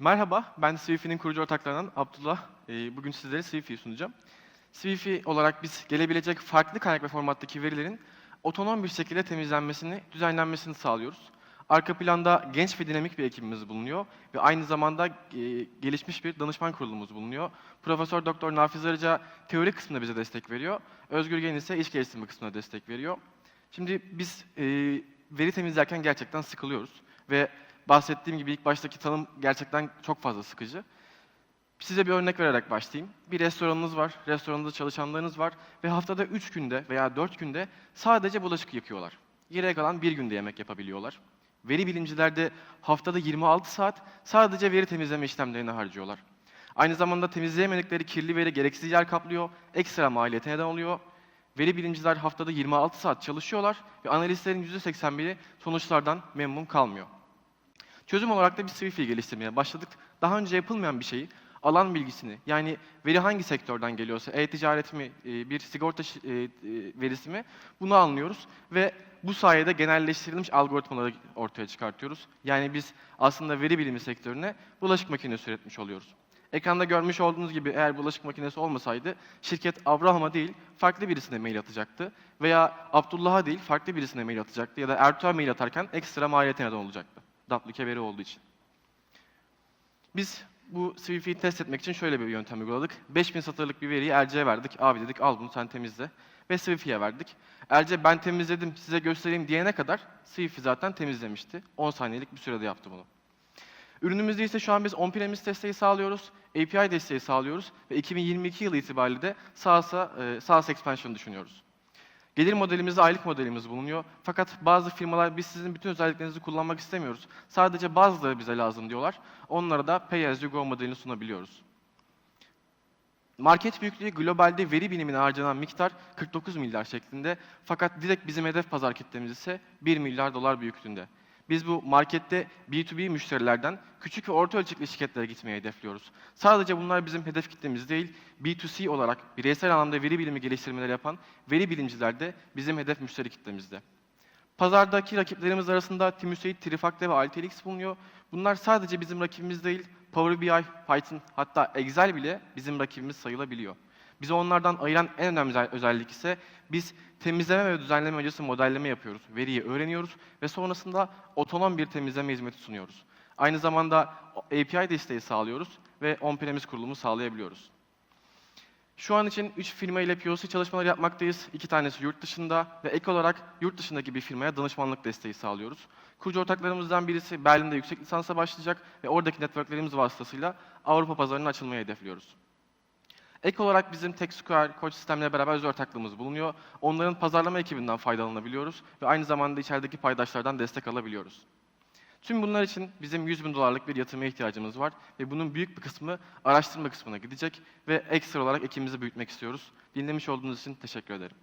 Merhaba, ben Swifi'nin kurucu ortaklarından Abdullah. Ee, Bugün sizlere Swifi'yi sunacağım. Swifi olarak biz gelebilecek farklı kaynak ve formattaki verilerin otonom bir şekilde temizlenmesini, düzenlenmesini sağlıyoruz. Arka planda genç ve dinamik bir ekibimiz bulunuyor ve aynı zamanda e, gelişmiş bir danışman kurulumuz bulunuyor. Profesör Doktor Nafiz Arıca teori kısmında bize destek veriyor. Özgür Gen ise iş geliştirme kısmına destek veriyor. Şimdi biz e, veri temizlerken gerçekten sıkılıyoruz ve bahsettiğim gibi ilk baştaki tanım gerçekten çok fazla sıkıcı. Size bir örnek vererek başlayayım. Bir restoranınız var, restoranınızda çalışanlarınız var ve haftada 3 günde veya 4 günde sadece bulaşık yıkıyorlar. Geriye kalan bir günde yemek yapabiliyorlar. Veri bilimciler de haftada 26 saat sadece veri temizleme işlemlerine harcıyorlar. Aynı zamanda temizleyemedikleri kirli veri gereksiz yer kaplıyor, ekstra maliyete neden oluyor. Veri bilimciler haftada 26 saat çalışıyorlar ve analistlerin %81'i sonuçlardan memnun kalmıyor. Çözüm olarak da bir Swift'i geliştirmeye başladık. Daha önce yapılmayan bir şeyi, alan bilgisini, yani veri hangi sektörden geliyorsa, e-ticaret mi, e, bir sigorta e, e, verisi mi, bunu anlıyoruz ve bu sayede genelleştirilmiş algoritmaları ortaya çıkartıyoruz. Yani biz aslında veri bilimi sektörüne bulaşık makinesi üretmiş oluyoruz. Ekranda görmüş olduğunuz gibi eğer bulaşık makinesi olmasaydı şirket Abraham'a değil farklı birisine mail atacaktı veya Abdullah'a değil farklı birisine mail atacaktı ya da Ertuğ'a mail atarken ekstra maliyete neden olacaktı. Duplike veri olduğu için. Biz bu Swift'i test etmek için şöyle bir yöntem uyguladık. 5000 satırlık bir veriyi Erce'ye verdik. Abi dedik al bunu sen temizle. Ve Swift'e verdik. Erce ben temizledim size göstereyim diyene kadar Swift'i zaten temizlemişti. 10 saniyelik bir sürede yaptı bunu. Ürünümüzde ise şu an biz on-premise desteği sağlıyoruz, API desteği sağlıyoruz ve 2022 yılı itibariyle de SaaS'a, e, SaaS expansion düşünüyoruz. Gelir modelimizde aylık modelimiz bulunuyor. Fakat bazı firmalar biz sizin bütün özelliklerinizi kullanmak istemiyoruz. Sadece bazıları bize lazım diyorlar. Onlara da Pay as you go modelini sunabiliyoruz. Market büyüklüğü globalde veri bilimine harcanan miktar 49 milyar şeklinde. Fakat direkt bizim hedef pazar kitlemiz ise 1 milyar dolar büyüklüğünde. Biz bu markette B2B müşterilerden küçük ve orta ölçekli şirketlere gitmeyi hedefliyoruz. Sadece bunlar bizim hedef kitlemiz değil, B2C olarak bireysel anlamda veri bilimi geliştirmeleri yapan veri bilimciler de bizim hedef müşteri kitlemizde. Pazardaki rakiplerimiz arasında Timüseit, Trifacta ve Alteryx bulunuyor. Bunlar sadece bizim rakibimiz değil, Power BI, Python hatta Excel bile bizim rakibimiz sayılabiliyor. Bizi onlardan ayıran en önemli özel- özellik ise biz temizleme ve düzenleme öncesi modelleme yapıyoruz. Veriyi öğreniyoruz ve sonrasında otonom bir temizleme hizmeti sunuyoruz. Aynı zamanda API desteği sağlıyoruz ve on-premise kurulumu sağlayabiliyoruz. Şu an için 3 firma ile POC çalışmaları yapmaktayız. İki tanesi yurt dışında ve ek olarak yurt dışındaki bir firmaya danışmanlık desteği sağlıyoruz. Kurucu ortaklarımızdan birisi Berlin'de yüksek lisansa başlayacak ve oradaki networklerimiz vasıtasıyla Avrupa pazarına açılmayı hedefliyoruz. Ek olarak bizim TechSquare, Koç sistemle beraber özel ortaklığımız bulunuyor. Onların pazarlama ekibinden faydalanabiliyoruz ve aynı zamanda içerideki paydaşlardan destek alabiliyoruz. Tüm bunlar için bizim 100 bin dolarlık bir yatırıma ihtiyacımız var ve bunun büyük bir kısmı araştırma kısmına gidecek ve ekstra olarak ekibimizi büyütmek istiyoruz. Dinlemiş olduğunuz için teşekkür ederim.